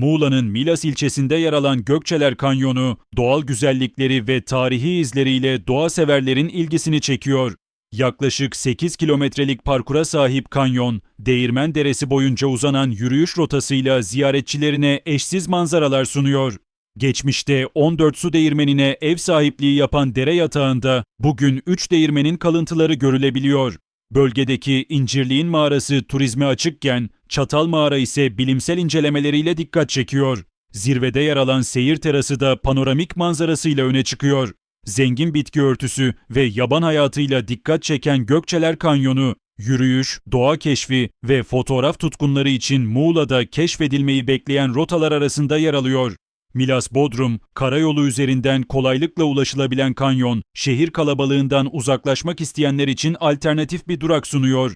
Muğla'nın Milas ilçesinde yer alan Gökçeler Kanyonu, doğal güzellikleri ve tarihi izleriyle doğa severlerin ilgisini çekiyor. Yaklaşık 8 kilometrelik parkura sahip kanyon, Değirmen Deresi boyunca uzanan yürüyüş rotasıyla ziyaretçilerine eşsiz manzaralar sunuyor. Geçmişte 14 su değirmenine ev sahipliği yapan dere yatağında bugün 3 değirmenin kalıntıları görülebiliyor. Bölgedeki İncirliğin mağarası turizme açıkken Çatal Mağara ise bilimsel incelemeleriyle dikkat çekiyor. Zirvede yer alan seyir terası da panoramik manzarasıyla öne çıkıyor. Zengin bitki örtüsü ve yaban hayatıyla dikkat çeken Gökçeler Kanyonu, yürüyüş, doğa keşfi ve fotoğraf tutkunları için Muğla'da keşfedilmeyi bekleyen rotalar arasında yer alıyor. Milas Bodrum, karayolu üzerinden kolaylıkla ulaşılabilen kanyon, şehir kalabalığından uzaklaşmak isteyenler için alternatif bir durak sunuyor.